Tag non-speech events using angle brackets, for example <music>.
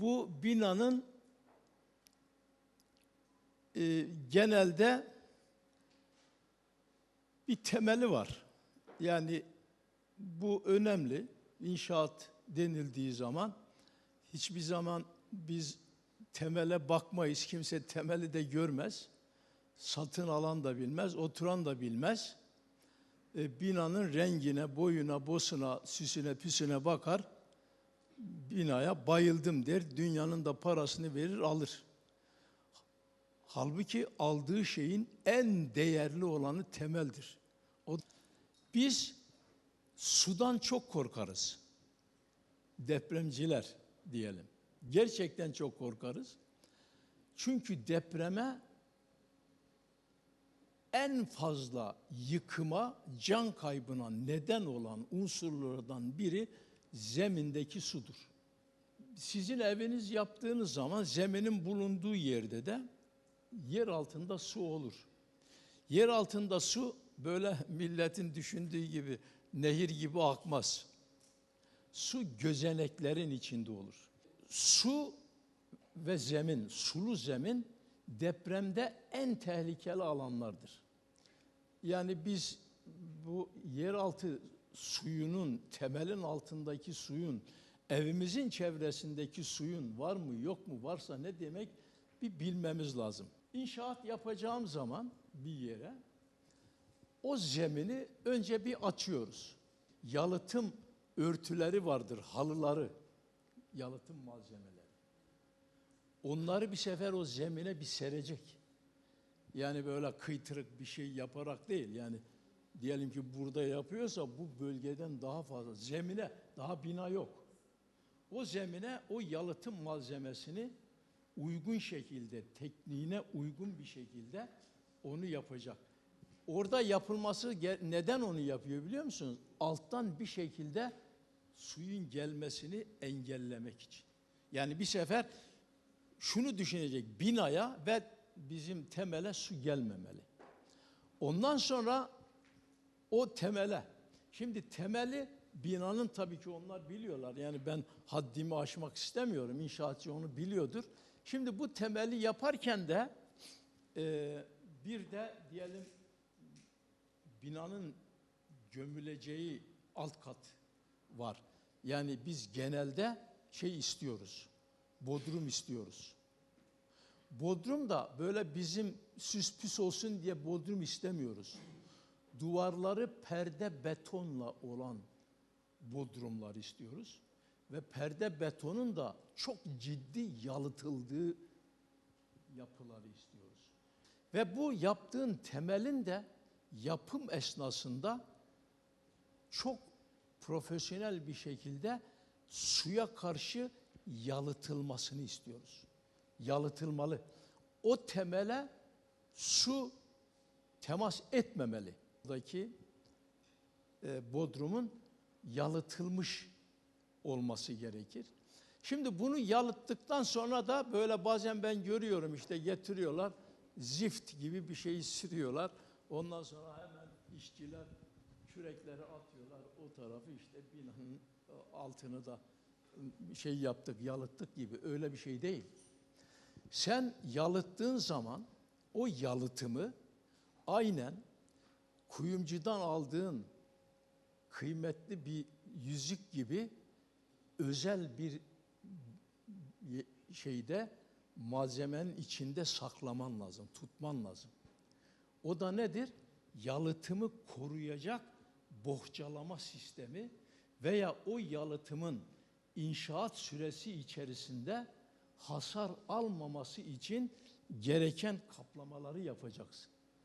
bu binanın e, genelde bir temeli var. Yani bu önemli. İnşaat denildiği zaman hiçbir zaman biz temele bakmayız. Kimse temeli de görmez. Satın alan da bilmez, oturan da bilmez. E, binanın rengine, boyuna, bosuna, süsüne, püsüne bakar. Binaya bayıldım der. Dünyanın da parasını verir, alır. Halbuki aldığı şeyin en değerli olanı temeldir. O, biz sudan çok korkarız. Depremciler diyelim. Gerçekten çok korkarız. Çünkü depreme en fazla yıkıma, can kaybına neden olan unsurlardan biri zemindeki sudur. Sizin eviniz yaptığınız zaman zeminin bulunduğu yerde de yer altında su olur. Yer altında su böyle <laughs> milletin düşündüğü gibi nehir gibi akmaz. Su gözeneklerin içinde olur. Su ve zemin, sulu zemin depremde en tehlikeli alanlardır. Yani biz bu yeraltı suyunun, temelin altındaki suyun, evimizin çevresindeki suyun var mı yok mu varsa ne demek bir bilmemiz lazım. İnşaat yapacağım zaman bir yere o zemini önce bir açıyoruz. Yalıtım örtüleri vardır, halıları, yalıtım malzemeleri. Onları bir sefer o zemine bir serecek. Yani böyle kıytırık bir şey yaparak değil. Yani diyelim ki burada yapıyorsa bu bölgeden daha fazla zemine daha bina yok. O zemine o yalıtım malzemesini uygun şekilde, tekniğine uygun bir şekilde onu yapacak. Orada yapılması neden onu yapıyor biliyor musunuz? Alttan bir şekilde suyun gelmesini engellemek için. Yani bir sefer şunu düşünecek binaya ve bizim temele su gelmemeli. Ondan sonra o temele, şimdi temeli binanın tabii ki onlar biliyorlar. Yani ben haddimi aşmak istemiyorum. İnşaatçı onu biliyordur. Şimdi bu temeli yaparken de e, bir de diyelim binanın gömüleceği alt kat var. Yani biz genelde şey istiyoruz. Bodrum istiyoruz. Bodrum da böyle bizim süs püs olsun diye bodrum istemiyoruz. Duvarları perde betonla olan bodrumlar istiyoruz. Ve perde betonun da çok ciddi yalıtıldığı yapıları istiyoruz. Ve bu yaptığın temelin de yapım esnasında çok profesyonel bir şekilde suya karşı yalıtılmasını istiyoruz. Yalıtılmalı. O temele su temas etmemeli. Buradaki e, bodrumun yalıtılmış olması gerekir. Şimdi bunu yalıttıktan sonra da böyle bazen ben görüyorum işte getiriyorlar zift gibi bir şeyi sürüyorlar. Ondan sonra hemen işçiler kürekleri atıyorlar o tarafı işte binanın altını da şey yaptık, yalıttık gibi öyle bir şey değil. Sen yalıttığın zaman o yalıtımı aynen kuyumcudan aldığın kıymetli bir yüzük gibi özel bir şeyde malzemenin içinde saklaman lazım, tutman lazım. O da nedir? Yalıtımı koruyacak bohçalama sistemi veya o yalıtımın inşaat süresi içerisinde hasar almaması için gereken kaplamaları yapacaksın.